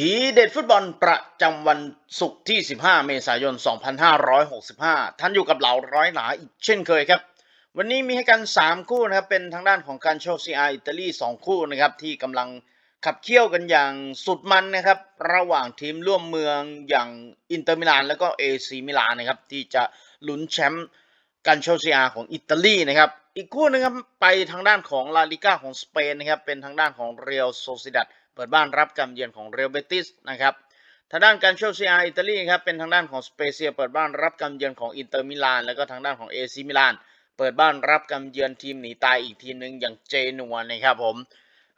ทีเด็ดฟุตบอลประจำวันศุกร์ที่ 15 เมษายน 2565 ท่านอยู่กับเหล่าร้อยหลาอีกเช่นเคยครับ วันนี้มีให้กัน 3 คู่นะครับ เป็นทางด้านของการโชว์ซีอาอิตาลี 2 คู่นะครับ ที่กำลังขับเคี่ยวกันอย่างสุดมันนะครับ ระหว่างทีมร่วมเมืองอย่างอินเตอร์มิลานแล้วก็เอซีมิลานนะครับ ที่จะลุ้นแชมป์การโชว์ซีอาของอิตาลีนะครับ อีกคู่หนึงครับไปทางด้านของลาลิก้าของสเปนนะครับ เป็นทางด้านของเรียลโซซิดัด เปิดบ้านรับการเยือนของเรอัลเบติสนะครับทางด้านการโชว์ซีอาอิตาลีครับเป็นทางด้านของสเปเซียเปิดบ้านรับการเยือนของอินเตอร์มิลานแล้วก็ทางด้านของเอซิมิลานเปิดบ้านรับการเยือนทีมหนีตายอีกทีมหนึ่งอย่างเจนัวนะครับผม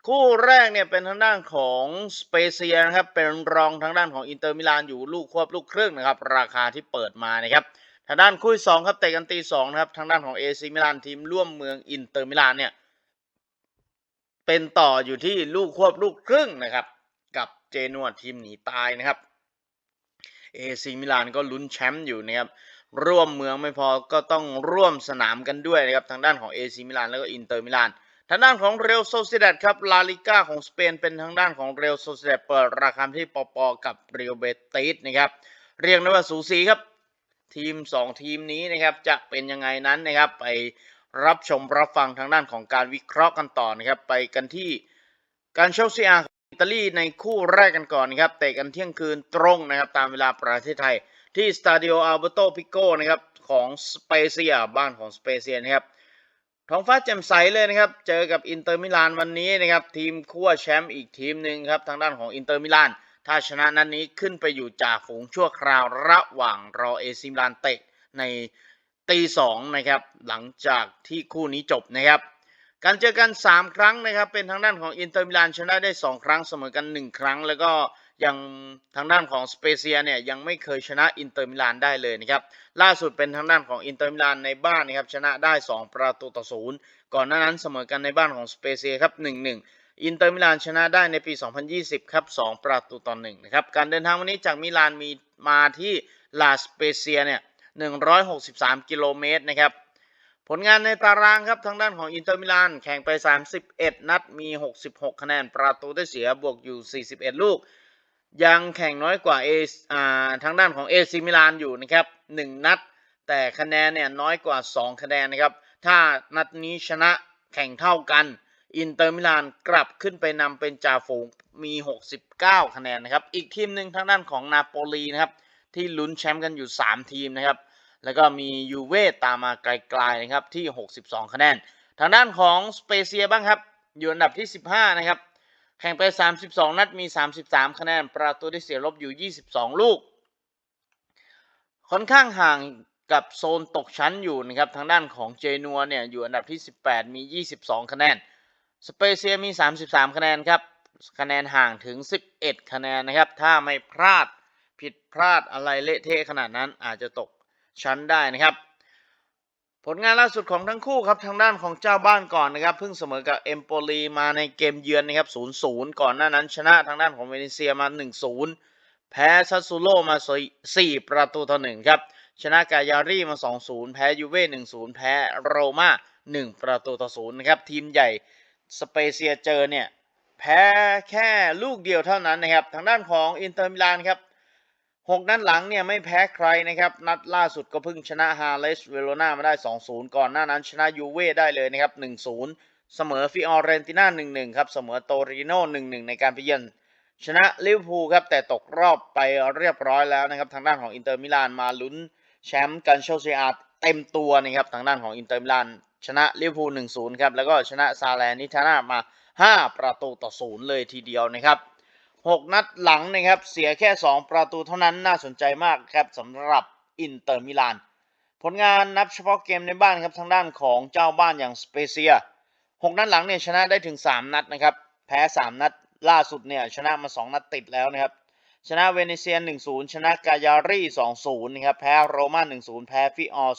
คู่แรกเนี่ยเป็นทางด้านของสเปเซียนะครับเป็นรองทางด้านของอินเตอร์มิลานอยู่ลูกควบลูกครึ่งนะครับราคาที่เปิดมานะครับทางด้านคู่สองครับเตะกันตีสองนะครับทางด้านของเอซิมิลานทีมร่วมเมืองอินเตอร์มิลานเนี่ย เป็นต่ออยู่ที่ลูกควบลูกครึ่งนะครับ กับเจนัวทีมหนีตายนะครับเอซีมิลานก็ลุ้นแชมป์อยู่นะครับร่วมเมืองไม่พอก็ต้องร่วมสนามกันด้วยนะครับทางด้านของเอซีมิลานแล้วก็อินเตอร์มิลานทางด้านของเรอัลโซซิดัดครับลาลิก้าของสเปนเป็นทางด้านของเรอัลโซซิดัดเปิดราคาที่ปอปอกับเรอัลเบติสนะครับเรียกได้ว่าสูสีครับทีม 2 ทีมนี้นะครับจะเป็นยังไงนั้นนะครับไป รับชมรับฟังทางด้านของการวิเคราะห์กันต่อนะครับ ไปกันที่การเชลซีอาอิตาลีในคู่แรกกันก่อนนะครับเตะกันเที่ยงคืนตรงนะครับตามเวลาประเทศไทย ที่สตาดิโออัลเบโตปิโกนะครับของสเปเซียบ้านของสเปเซียนะครับท้องฟ้าแจ่มใสเลยนะครับ เจอกับอินเตอร์มิลานวันนี้นะครับ ทีมขั้วแชมป์อีกทีมหนึ่งครับ ทางด้านของอินเตอร์มิลาน ถ้าชนะนัดนนี้ขึ้นไปอยู่จ่าฝูงชั่วคราวระหว่างรอเอซิมลานเตะใน ตีสองนะครับหลังจากที่คู่นี้จบนะครับ การเจอกัน 3 ครั้งนะครับเป็นทางด้านของอินเตอร์มิลานชนะได้ 2 ครั้งเสมอกัน 1 ครั้ง แล้วก็ยังทางด้านของสเปเซียเนี่ยยังไม่เคยชนะอินเตอร์มิลานได้เลยนะครับล่าสุดเป็นทางด้านของอินเตอร์มิลานในบ้านนะครับชนะได้ 2 ประตูต่อศูนย์ก่อนหน้านั้นเสมอกันในบ้านของสเปเซียครับ 1-1อินเตอร์มิลานชนะได้ในปี 2020 ครับ 2 ประตูต่อ1นะครับ การเดินทางวันนี้จากมิลานมีมาที่ลาสเปเซียเนี่ย 163 กิโลเมตรนะครับ ผลงานในตารางครับทางด้านของอินเตอร์มิลานแข่งไป 31 นัดมี 66 คะแนนประตูได้เสียบวกอยู่ 41 ลูก ยังแข่งน้อยกว่าเออ่าทางด้านของเอซิมิลานอยู่นะครับ 1 นัด แต่คะแนนเนี่ยน้อยกว่า 2 คะแนนนะครับ ถ้านัดนี้ชนะแข่งเท่ากันอินเตอร์มิลานกลับขึ้นไปนำเป็นจ่าฝูงมี 69 คะแนนนะครับ อีกทีมหนึ่งทางด้านของนาโปลีนะครับ ที่ลุ้นแชมป์กันอยู่ 3 ทีมนะครับ แล้วก็มียูเว่ตามมาไกลๆนะครับที่ 62 คะแนน ทางด้านของสเปเซียบ้างครับ อยู่อันดับที่ 15 นะครับ แข่งไป 32 นัดมี 33 คะแนน ประตูได้เสียลบอยู่ 22 ลูก ค่อนข้างห่างกับโซนตกชั้นอยู่นะครับ ทางด้านของเจนัวเนี่ยอยู่อันดับที่ 18 มี 22 คะแนน สเปเซียมี 33 คะแนนครับ คะแนนห่างถึง 11 คะแนนนะครับ ถ้าไม่พลาดผิดพลาดอะไรเละเทะขนาดนั้นอาจจะตก ชั้นได้นะครับ ผลงานล่าสุดของทั้งคู่ครับทางด้านของเจ้าบ้านก่อนนะครับเพิ่งเสมอกับเอมโปลีมาในเกมเยือนนะครับ0-0 ก่อนหน้านั้นชนะทางด้านของเวเนเซียมา 1-0 แพ้ซัสซูโลมา 4 ประตูต่อ1ครับชนะกายารีมา 2-0 แพ้ยูเว่1-0 แพ้โรมา1 ประตูต่อ0นะครับทีมใหญ่สเปเซียเจอเนี่ยแพ้แค่ลูกเดียวเท่านั้นนะครับ ทางด้านของอินเตอร์มิลานครับ หกนัดหลังเนี่ยไม่แพ้ใครนะครับ นัดล่าสุดก็เพิ่งชนะฮาเลสเวโรนามาได้ 2-0 ก่อนหน้านั้นชนะยูเว่ได้เลยนะครับ 1-0 เสมอฟิออเรนติน่า 1-1 ครับ เสมอโตริโน่ 1-1 ในการไปเยือนชนะลิเวอร์พูลครับ แต่ตกรอบไปเรียบร้อยแล้วนะครับ ทางด้านของอินเตอร์มิลานมาลุ้นแชมป์กันโชเซียเต็มตัวนะครับ ทางด้านของอินเตอร์มิลานชนะลิเวอร์พูล 1-0 ครับ แล้วก็ชนะซาแลนิทานามา 5 ประตูต่อ 0 เลยทีเดียวนะครับ 6 นัดหลังนะครับเสียแค่ 2 ประตูเท่านั้นน่าสนใจมากครับสำหรับอินเตอร์มิลาน ผลงานนับเฉพาะเกมในบ้านครับทางด้านของเจ้าบ้านอย่างสเปเซีย 6 นัดหลังเนี่ยชนะได้ถึง 3 นัดนะครับแพ้ 3 นัดล่าสุดเนี่ยชนะมา 2 นัดติดแล้วนะครับชนะเวเนเซีย1-0 ชนะกายารี2-0 นะครับ แพ้โรม่า1-0 แพ้ฟิออร์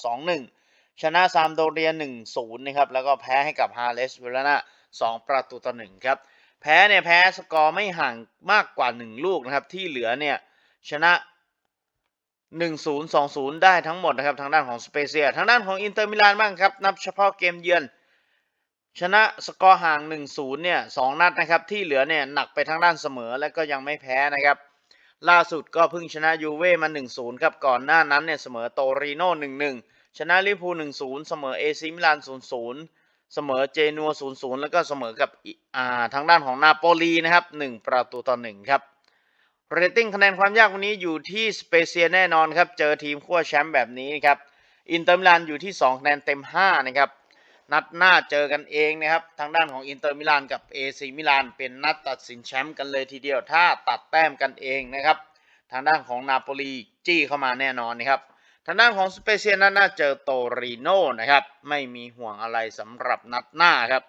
2-1 ชนะซามโดเรีย 1-0 นะครับ แล้วก็แพ้ให้กับฮาเลสเวลนา2 ประตูต่อ1ครับ แพ้เนี่ยแพ้สกอร์ไม่ห่างมากกว่า 1 ลูกนะครับ ที่เหลือเนี่ยชนะ 1-0 2-0 ได้ทั้งหมดนะครับ ทางด้านของสเปเซีย ทางด้านของอินเตอร์มิลานบ้างครับ นับเฉพาะเกมเยือน ชนะสกอร์ห่าง 1-0 เนี่ย2นัดนะครับ ที่เหลือเนี่ยหนักไปทางด้านเสมอและก็ยังไม่แพ้นะครับ ล่าสุดก็เพิ่งชนะยูเว่มา 1-0 ครับ ก่อนหน้านั้นเนี่ยเสมอโตริโน่1-1 ชนะลิเวอร์พูล1-0 เสมอเอซิมิลาน 0-0 เสมอเจนัว 0-0 แล้วก็เสมอกับอิอ่าทางด้านของนาโปลีนะครับ 1 ประตูต่อ1ครับเรตติ้งคะแนนความยากวันนี้อยู่ที่สเปเซียแน่นอนครับ เจอทีมขั้วแชมป์แบบนี้ครับ อินเตอร์มิลานอยู่ที่2คะแนนเต็ม 5 นะครับ นัดหน้าเจอกันเองนะครับ ทางด้านของอินเตอร์มิลานกับเอซีมิลานเป็นนัดตัดสินแชมป์กันเลยทีเดียว ถ้าตัดแต้มกันเองนะครับ ทางด้านของนาโปลีจี้เข้ามาแน่นอนนะครับ ทางด้านของสเปเซียนัดหน้าเจอโตริโนนะครับ ไม่มีห่วงอะไรสำหรับนัดหน้าครับ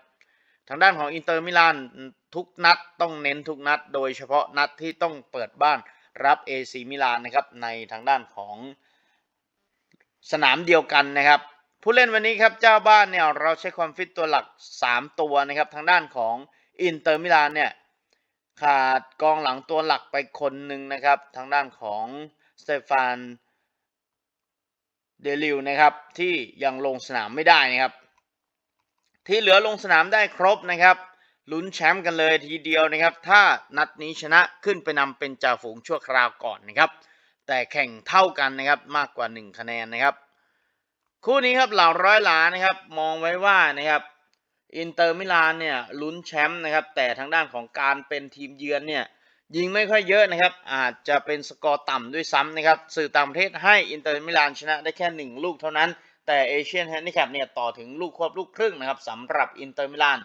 ทางด้านของอินเตอร์มิลานทุกนัดต้องเน้นทุกนัด โดยเฉพาะนัดที่ต้องเปิดบ้านรับเอซีมิลานนะครับในทางด้านของสนามเดียวกันนะครับ ผู้เล่นวันนี้ครับเจ้าบ้านเนี่ยเราใช้ความฟิตตัวหลัก 3 ตัวนะครับ ทางด้านของอินเตอร์มิลานเนี่ยขาดกองหลังตัวหลักไปคนหนึ่งนะครับ ทางด้านของสเตฟาน เดลิวนะครับที่ยังลงสนามไม่ได้นะครับ ที่เหลือลงสนามได้ครบนะครับลุ้นแชมป์กันเลยทีเดียวนะครับ ถ้านัดนี้ชนะขึ้นไปนำเป็นจ่าฝูงชั่วคราวก่อนนะครับ แต่แข่งเท่ากันนะครับมากกว่า 1 คะแนนนะครับ คู่นี้ครับเหล่าร้อยล้านนะครับ มองไว้ว่านะครับอินเตอร์มิลานเนี่ยลุ้นแชมป์นะครับ แต่ทางด้านของการเป็นทีมเยือนเนี่ย ยิงไม่ค่อยเยอะนะครับ อาจจะเป็นสกอร์ต่ำด้วยซ้ำนะครับ สื่อต่างประเทศให้อินเตอร์มิลานชนะได้แค่ 1 ลูกเท่านั้น แต่เอเชียนแฮนดิแคปเนี่ยต่อถึงลูกควบลูกครึ่งนะครับสำหรับอินเตอร์มิลาน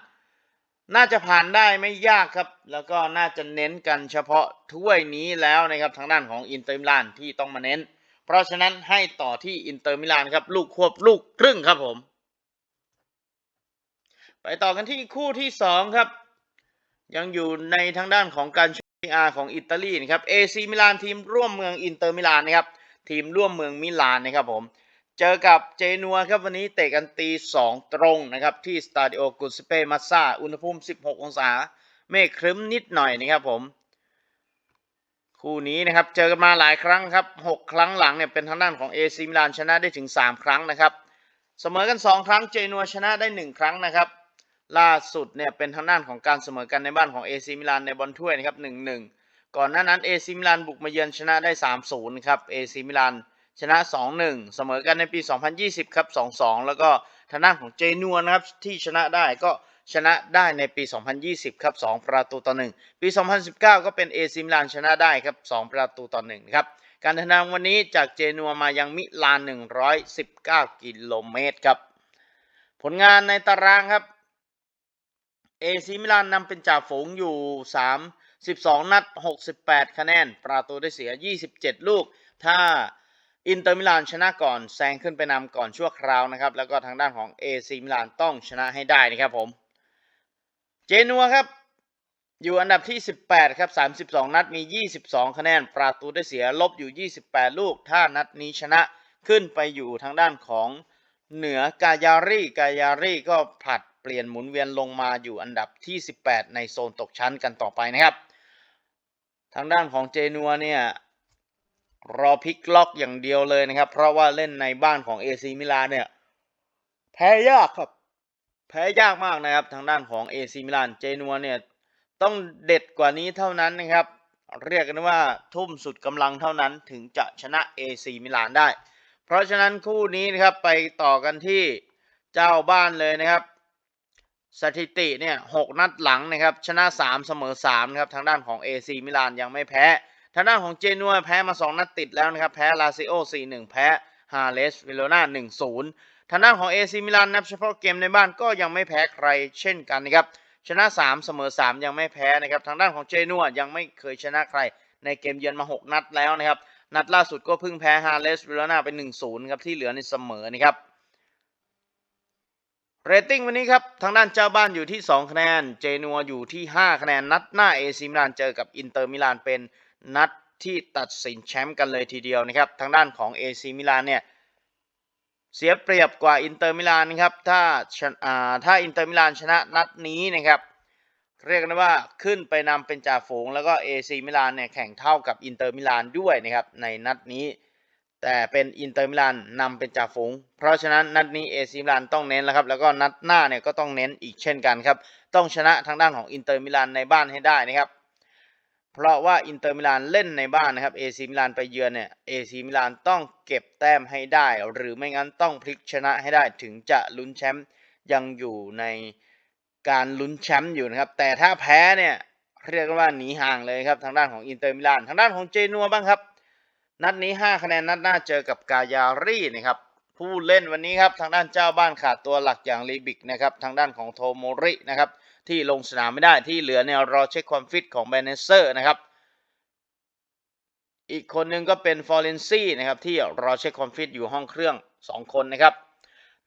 น่าจะผ่านได้ไม่ยากครับ แล้วก็น่าจะเน้นกันเฉพาะถ้วยนี้แล้วนะครับทางด้านของอินเตอร์มิลานที่ต้องมาเน้น เพราะฉะนั้นให้ต่อที่อินเตอร์มิลานครับลูกควบลูกครึ่งครับผม ไปต่อกันที่คู่ที่สองครับ ยังอยู่ในทางด้านของการ อาของอิตาลีนะครับเอซีมิลานทีมร่วมเมืองอินเตอร์มิลานนะครับทีมร่วมเมืองมิลานนะครับผมเจอกับเจนัวครับวันนี้เตะกันตี2ตรงนะครับที่สตาดิโอกุสเปมัสซาอุณหภูมิ 16 องศา เมฆครึ้มนิดหน่อยนะครับผม คู่นี้นะครับเจอกันมาหลายครั้งครับ 6 ครั้งหลังเนี่ยเป็นทางด้านของเอซมิลานชนะได้ถึง 3 ครั้งนะครับ เสมอกัน 2 ครั้งเจนัวชนะได้ 1 ครั้งนะครับ ล่าสุดเนี่ยเป็นทางด้านของการเสมอกันในบ้านของเอซิมิลานในบอลถ้วยนะครับ1-1ก่อนหน้านั้นเอซิมิลานบุกมาเยือนชนะได้3-0ครับเอซิมิลานชนะ2-1เสมอกันในปี 2020ครับ2-2แล้วก็ทางด้านของเจนัวนะครับที่ชนะได้ก็ชนะได้ในปี 2020 ครับ 2 ประตูต่อ 1 ปี 2019 ก็เป็นเอซิมิลานชนะได้ครับ 2 ประตูต่อ1ครับ การเดินทางวันนี้จากเจนัวมายังมิลาน 119 กิโลเมตรครับ ผลงานในตารางครับ เอซิมิลานนำเป็นจ่าฝูงอยู่ 3 12 นัด 68 คะแนน ประตูได้เสีย 27 ลูก ถ้าอินเตอร์มิลานชนะก่อนแซงขึ้นไปนำก่อนชั่วคราวนะครับ แล้วก็ทางด้านของเอซิมิลานต้องชนะให้ได้นะครับผม เจนัวครับ อยู่อันดับที่ 18 ครับ 32 นัดมี 22 คะแนน ประตูได้เสียลบอยู่ 28 ลูก ถ้านัดนี้ชนะขึ้นไปอยู่ทางด้านของเหนือกายารีกายารีก็ผลัด เปลี่ยนหมุนเวียนลงมาอยู่อันดับที่ 18 ในโซนตกชั้นกันต่อไปนะครับ ทางด้านของเจนัวเนี่ยรอพลิกล็อกอย่างเดียวเลยนะครับ เพราะว่าเล่นในบ้านของเอซีมิลานเนี่ยแพ้ยากครับ แพ้ยากมากนะครับ ทางด้านของเอซีมิลานเจนัวเนี่ยต้องเด็ดกว่านี้เท่านั้นนะครับ เรียกกันว่าทุ่มสุดกำลังเท่านั้นถึงจะชนะเอซีมิลานได้ เพราะฉะนั้นคู่นี้นะครับไปต่อกันที่เจ้าบ้านเลยนะครับ สถิติเนี่ยหกนัดหลังนะครับชนะ3เสมอ3นะครับทางด้านของ AC มิลานยังไม่แพ้ ทางด้านของเจนัวแพ้มา2นัดติดแล้วนะครับแพ้ลาซิโอ4-1แพ้ฮาเลสวิโลนา1-0ทางด้านของ AC มิลานนับเฉพาะเกมในบ้านก็ยังไม่แพ้ใครเช่นกันนะครับชนะ3เสมอ3ยังไม่แพ้นะครับทางด้านของเจนัวยังไม่เคยชนะใครในเกมเยือนมา6นัดแล้วนะครับนัดล่าสุดก็เพิ่งแพ้ฮาเลสวิโลนาไป1-0ครับที่เหลือในเสมอนะครับ เรตติ้งวันนี้ครับ ทางด้านเจ้าบ้านอยู่ที่ 2 คะแนน เจนัวอยู่ที่ 5 คะแนน นัดหน้าเอซิมิลานเจอกับอินเตอร์มิลานเป็นนัดที่ตัดสินแชมป์กันเลยทีเดียวนะครับ ทางด้านของเอซิมิลานเนี่ยเสียเปรียบกว่าอินเตอร์มิลานนะครับ ถ้าชนะถ้าอินเตอร์มิลานชนะนัดนี้นะครับ เรียกได้ว่าขึ้นไปนำเป็นจ่าฝูง แล้วก็เอซิมิลานเนี่ยแข่งเท่ากับอินเตอร์มิลานด้วยนะครับในนัดนี้ แต่เป็นอินเตอร์มิลานนำเป็นจ่าฝูง เพราะฉะนั้นนัดนี้เอซิมิลานต้องเน้นแล้วครับแล้วก็นัดหน้าเนี่ยก็ต้องเน้นอีกเช่นกันครับต้องชนะทางด้านของอินเตอร์มิลานในบ้านให้ได้นะครับเพราะว่าอินเตอร์มิลานเล่นในบ้านนะครับเอซิมิลานไปเยือนเนี่ยเอซิมิลานต้องเก็บแต้มให้ได้ หรือไม่งั้นต้องพลิกชนะให้ได้ถึงจะลุ้นแชมป์ยังอยู่ในการลุ้นแชมป์อยู่นะครับแต่ถ้าแพ้เนี่ยเรียกว่าหนีห่างเลยครับทางด้านของอินเตอร์มิลานทางด้านของเจนัวบ้างครับ นัดนี้ 5 คะแนนนัดหน้าเจอกับกายารีนะครับผู้เล่นวันนี้ครับทางด้านเจ้าบ้านขาดตัวหลักอย่างลีบิกนะครับทางด้านของโทโมรินะครับที่ลงสนามไม่ได้ที่เหลือเนี่ยรอเช็คความฟิตของเบเนเซอร์นะครับอีกคนนึงก็เป็นฟอร์เรนซี่นะครับที่รอเช็คความฟิตอยู่ห้องเครื่อง 2 คนนะครับ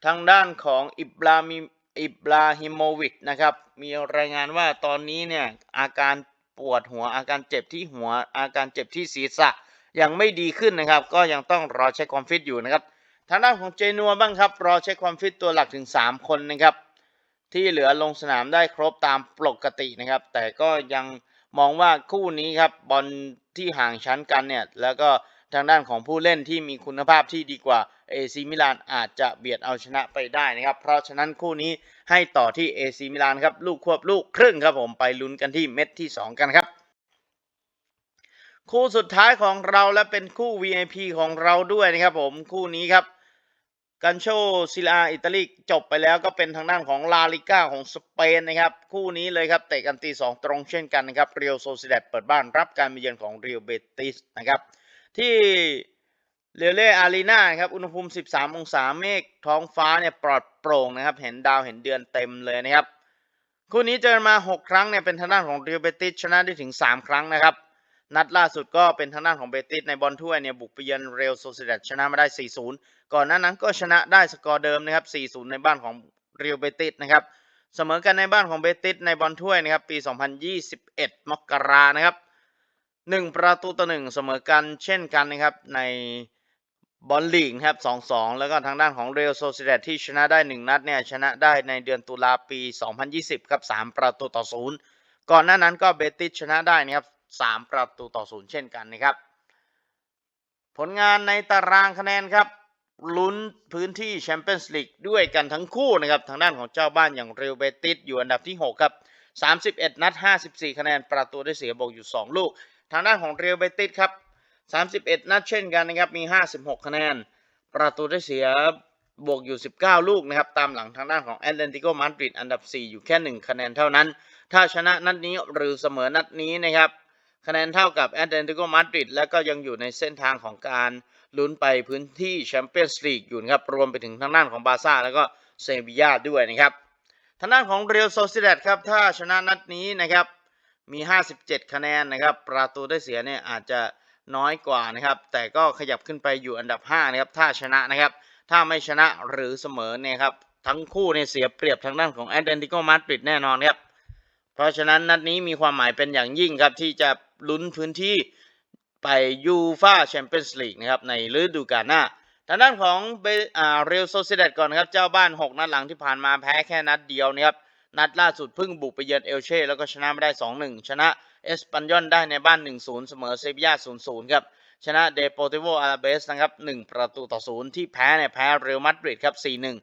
ทางด้านของอิบรามิอิบราฮิโมวิชนะครับมีรายงานว่าตอนนี้เนี่ยอาการปวดหัวอาการเจ็บที่หัวอาการเจ็บที่ศีรษะ ยังไม่ดีขึ้นนะครับ ก็ยังต้องรอเช็คความฟิตอยู่นะครับทางด้านของเจนัวบ้างครับ รอเช็คความฟิตตัวหลักถึง 3 คนนะครับ ที่เหลือลงสนามได้ครบตามปกตินะครับ แต่ก็ยังมองว่าคู่นี้ครับบอลที่ห่างชั้นกันเนี่ย แล้วก็ทางด้านของผู้เล่นที่มีคุณภาพที่ดีกว่าเอซีมิลานอาจจะเบียดเอาชนะไปได้นะครับ เพราะฉะนั้นคู่นี้ให้ต่อที่เอซีมิลานครับ ลูกควบลูกครึ่งครับผมไปลุ้นกันที่เม็ดที่ 2 กันครับ คู่สุดท้ายของเราและเป็นคู่ VIP ของเราด้วยนะครับผมคู่นี้ครับกันโชซิลาอิตาลีจบไปแล้วก็เป็นทางด้านของลาลิก้าของสเปนนะครับ คู่นี้เลยครับเตะกันตี2ตรงเช่นกันนะครับเรียวโซซิเดตเปิดบ้านรับการมาเยือนของเรียวเบติสนะครับที่เรเล่อารีนาครับอุณหภูมิ 13 องศาเมฆท้องฟ้าเนี่ยปลอดโปร่งนะครับ เห็นดาวเห็นเดือนเต็มเลยนะครับ คู่นี้เจอมา 6 ครั้งเนี่ยเป็นทางด้านของเรียวเบติสชนะได้ถึง 3 ครั้งนะครับ นัดล่าสุดก็เป็นทางด้านของเบติสในบอลถ้วยเนี่ยบุกไปเยือนเรอัลโซเซเดตชนะมาได้ 4-0 ก่อนหน้านั้นก็ชนะได้สกอร์เดิมนะครับ 4-0 ในบ้านของเรอัลเบติสนะครับเสมอกันในบ้านของเบติสในบอลถ้วยนะครับปี 2021 มกรานะครับ 1 ประตูต่อ1เสมอกันเช่นกันนะครับในบอลลีกครับ 2-2 แล้วก็ทางด้านของเรอัลโซเซเดตที่ชนะได้ 1 นัดเนี่ยชนะได้ในเดือนตุลาปี 2020 ครับ 3 ประตูต่อ 0 ก่อนหน้านั้นก็เบติสชนะได้นะครับ 3 ประตูต่อ0เช่นกันนะครับ ผลงานในตารางคะแนนครับลุ้นพื้นที่แชมเปี้ยนส์ลีกด้วยกันทั้งคู่นะครับ ทางด้านของเจ้าบ้านอย่างเรอัลเบติสอยู่อันดับที่ 6 ครับ 31 นัด 54 คะแนนประตูได้เสียบวกอยู่ 2 ลูก ทางด้านของเรอัลเบติสครับ 31 นัดเช่นกันนะครับมี 56 คะแนน ประตูได้เสียบวกอยู่ 19 ลูกนะครับ ตามหลังทางด้านของแอตเลติโกมาดริดอันดับ 4 อยู่แค่ 1 คะแนนเท่านั้น ถ้าชนะนัดนี้หรือเสมอนัดนี้นะครับ คะแนนเท่ากับแอตเลติโกมาดริดและก็ยังอยู่ในเส้นทางของการลุ้นไปพื้นที่แชมเปี้ยนส์ลีกอยู่นะครับ รวมไปถึงทางด้านของบาร์ซ่าแล้วก็เซบียาด้วยนะครับ ทางด้านของเรอัลโซซิเดตครับ ถ้าชนะนัดนี้นะครับ มี 57 คะแนนนะครับ ประตูได้เสียเนี่ยอาจจะน้อยกว่านะครับ แต่ก็ขยับขึ้นไปอยู่อันดับ 5 นะครับ ถ้าชนะนะครับ ถ้าไม่ชนะหรือเสมอเนี่ยครับ ทั้งคู่เนี่ยเสียเปรียบทางด้านของแอตเลติโกมาดริดแน่นอนครับ เพราะฉะนั้นนัดนี้มีความหมายเป็นอย่างยิ่งครับ ที่จะลุ้นพื้นที่ไปยูฟาแชมเปี้ยนส์ลีกนะครับในฤดูกาลหน้าทางด้านของเรอัลโซซิเดตก่อนนครับ เจ้าบ้าน 6 นัดหลังที่ผ่านมาแพ้แค่นัดเดียวนะครับ นัดล่าสุดเพิ่งบุกไปเยือนเอลเช่ แล้วก็ชนะไม่ได้ 2-1 ชนะเอสปันยอนได้ในบ้าน 1-0 เสมอเซบียา0-0 ครับ ชนะเดโปเตโวอาราเบสนะครับ 1 ประตูต่อ 0 ที่แพ้เนี่ยแพ้เรอัลมาดริดครับ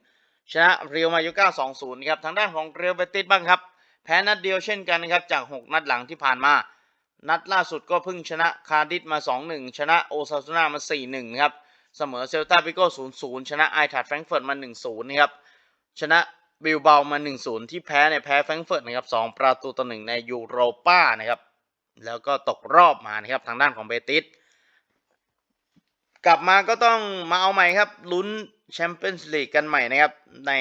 4-1 ชนะเรียวมาโยก้า2-0 ครับ ทางด้านของเรอัลเบติสบ้างครับ แพ้นัดเดียวเช่นกันนะครับจาก 6 นัดหลังที่ผ่านมา นัดล่าสุดก็เพิ่งชนะคาร์ดิสมา 2-1 ชนะโอซาซูนามา 4-1 ครับ เสมอเซลตาปิโก้0-0 ชนะไอทัดแฟรงก์เฟิร์ตมา 1-0 นะครับ ชนะบิลเบามา 1-0 ที่แพ้ในยแพ้แฟรงก์เฟิร์ตนะครับ 2 ประตูต่อ 1 ในยูโรป้านะครับ แล้วก็ตกรอบมานะครับทางด้านของเบติส กลับมาก็ต้องมาเอาใหม่ครับลุ้นแชมเปี้ยนส์ลีกกันใหม่นะครับใน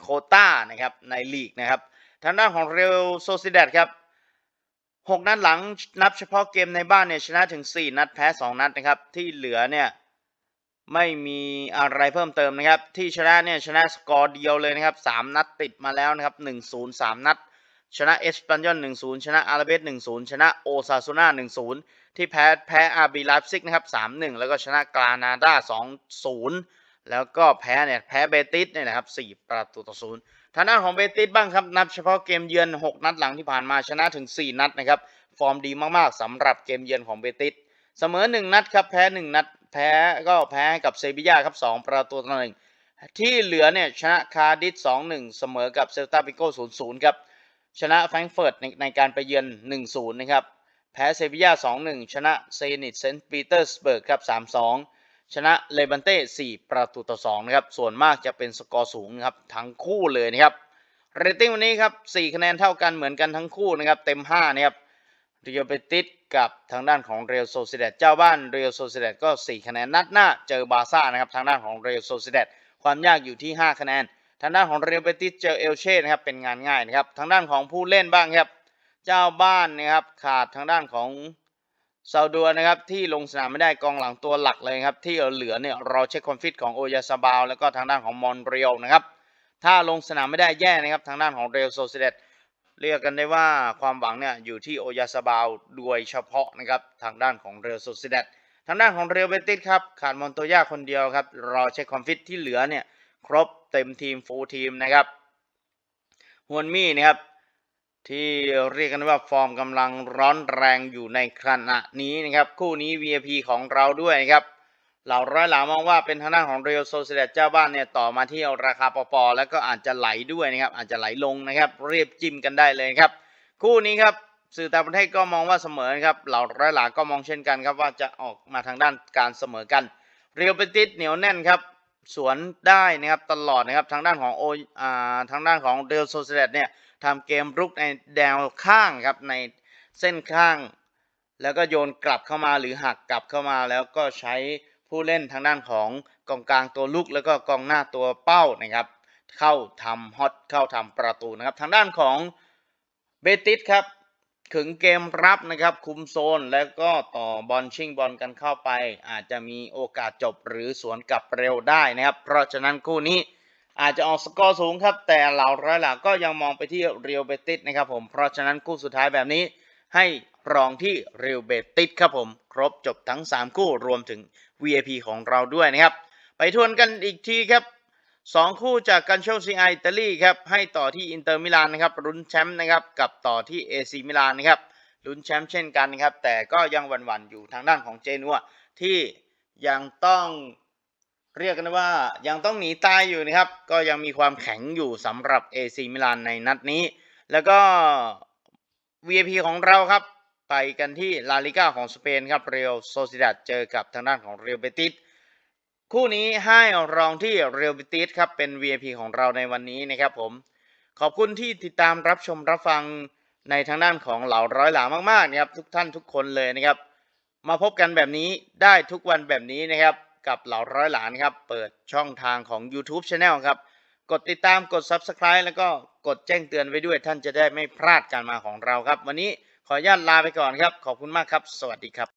โคต้านะครับในลีกนะครับ ทางด้านของเรอัลโซซิเดตครับ6นัดหลังนับเฉพาะเกมในบ้านเนี่ยชนะถึง 4 นัดแพ้ 2 นัดนะครับ ที่เหลือเนี่ยไม่มีอะไรเพิ่มเติมนะครับ ที่ชนะเนี่ยชนะสกอร์เดียวเลยนะครับ 3 นัดติดมาแล้วนะครับ 1-0 3 นัด ชนะเอสปันยอน1-0 ชนะอาราเบส1-0 ชนะโอซาซูนา1-0 ที่แพ้แพ้อาร์บีไลฟ์ซิกนะครับ 3-1 แล้วก็ชนะกรานาดา2-0 แล้วก็แพ้เนี่ยแพ้เบติสเนี่ยนะครับ4ประตูต่อ0ทางด้านของเบติสบ้างครับนับเฉพาะเกมเยือน 6 นัดหลังที่ผ่านมาชนะถึง 4 นัดนะครับฟอร์มดีมากๆสำหรับเกมเยือนของเบติสเสมอ 1 นัดครับแพ้ 1 นัดแพ้ก็แพ้กับเซบียาครับ 2 ประตูต่อหนึ่งที่เหลือเนี่ยชนะคาร์ดิส2-1 เสมอกับเซลตาปิโก้0-0ครับชนะแฟรงก์เฟิร์ตในในการไปเยือน 1-0 นะครับ แพ้เซบียา2-1 ชนะเซนิตเซนต์ปีเตอร์สเบิร์กครับ 3-2 ชนะเลบันเต้ 4 ประตูต่อ 2 นะครับ ส่วนมากจะเป็นสกอร์สูงนะครับ ทั้งคู่เลยนะครับ เรตติ้งวันนี้ครับ 4 คะแนนเท่ากันเหมือนกันทั้งคู่นะครับ เต็ม 5 นะครับ เรียวเบติสกับทางด้านของเรอัลโซซิเดตเจ้าบ้านเรอัลโซซิเดตก็ 4 คะแนน นัดหน้าเจอบาซ่านะครับ ทางด้านของเรอัลโซซิเดตความยากอยู่ที่ 5 คะแนน ทางด้านของเรอัลเบติสเจอเอลเช่นะครับ เป็นงานง่ายนะครับ ทางด้านของผู้เล่นบ้างครับ เจ้าบ้านนะครับ ขาดทางด้านของ ซาดัวนะครับที่ลงสนามไม่ได้กองหลังตัวหลักเลยครับที่เหลือเนี่ยรอเช็คคอนฟิตของโอยาซาบาลแล้วก็ทางด้านของมอนเรียลนะครับถ้าลงสนามไม่ได้แย่นะครับทางด้านของเรลโซเซเดตเรียกกันได้ว่าความหวังเนี่ยอยู่ที่โอยาซาบาลโดยเฉพาะนะครับทางด้านของเรลโซเซเดตทางด้านของเรลเบติสครับขาดมอนโตย่าคนเดียวครับรอเช็คคอนฟิตที่เหลือเนี่ยครบเต็มทีมฟูลทีมนะครับฮวนมี่นะครับ ที่เรียกกันว่าฟอร์มกำลังร้อนแรงอยู่ในขณะนี้นะครับ คู่นี้ VIP ของเราด้วยนะครับเหล่าร้อยหลามองว่าเป็นทางด้านของเรอัลโซเซเดตเจ้าบ้านเนี่ยต่อมาที่ราคาปอๆแล้วก็อาจจะไหลด้วยนะครับ อาจจะไหลลงนะครับ เรียบจิ้มกันได้เลยครับ คู่นี้ครับสื่อต่างประเทศก็มองว่าเสมอนะครับเหล่าร้อยหลาก็มองเช่นกันครับว่าจะออกมาทางด้านการเสมอกัน เรียวเปติสเหนียวแน่นครับสวนได้นะครับตลอดนะครับทางด้านของโออ่าทางด้านของเรอัลโซเซเดตเนี่ย ทำเกมรุกในแนวข้างครับในเส้นข้าง แล้วก็โยนกลับเข้ามาหรือหักกลับเข้ามาแล้วก็ใช้ผู้เล่นทางด้านของกองกลางตัวลุก แล้วก็กองหน้าตัวเป้านะครับ เข้าทำฮอตเข้าทำประตูนะครับ ทางด้านของเบติสครับขึงเกมรับนะครับ คุมโซนแล้วก็ต่อบอลชิงบอลกันเข้าไป อาจจะมีโอกาสจบหรือสวนกลับเร็วได้นะครับ เพราะฉะนั้นคู่นี้ อาจจะออกสกอร์สูงครับ แต่เหล่าร้อยหลักก็ยังมองไปที่เรียวเบติสนะครับผม เพราะฉะนั้นคู่สุดท้ายแบบนี้ ให้รองที่เรียวเบติสครับผม ครบจบทั้ง 3 คู่รวมถึง VIP ของเราด้วยนะครับ ไปทวนกันอีกทีครับ 2 คู่จากกันโชซีไออิตาลีครับ ให้ต่อที่อินเตอร์มิลานนะครับลุ้นแชมป์นะครับกับต่อที่เอซีมิลานนะครับลุ้นแชมป์เช่นกันนะครับแต่ก็ยังหวั่นๆอยู่ทางด้านของเจนัวที่ยังต้อง เรียกกันว่ายังต้องหนีตายอยู่นะครับ ก็ยังมีความแข็งอยู่สำหรับ AC มิลานในนัดนี้ แล้วก็ VIP ของเราครับ ไปกันที่ลาลิก้าของสเปนครับเรอัลโซซิดาดเจอกับทางด้านของเรอัลเบติสคู่นี้ให้รองที่เรอัลเบติสครับเป็น VIP ของเราในวันนี้นะครับผม ขอบคุณที่ติดตามรับชมรับฟังในทางด้านของเหล่าร้อยหลามากๆนะครับทุกท่านทุกคนเลยนะครับ มาพบกันแบบนี้ได้ทุกวันแบบนี้นะครับ กับเหล่าร้อยหลานครับ เปิดช่องทางของ YouTube Channel ครับ กดติดตามกด Subscribe แล้วก็กดแจ้งเตือนไว้ด้วยท่านจะได้ไม่พลาดการมาของเราครับ วันนี้ขออนุญาตลาไปก่อนครับ ขอบคุณมากครับ สวัสดีครับ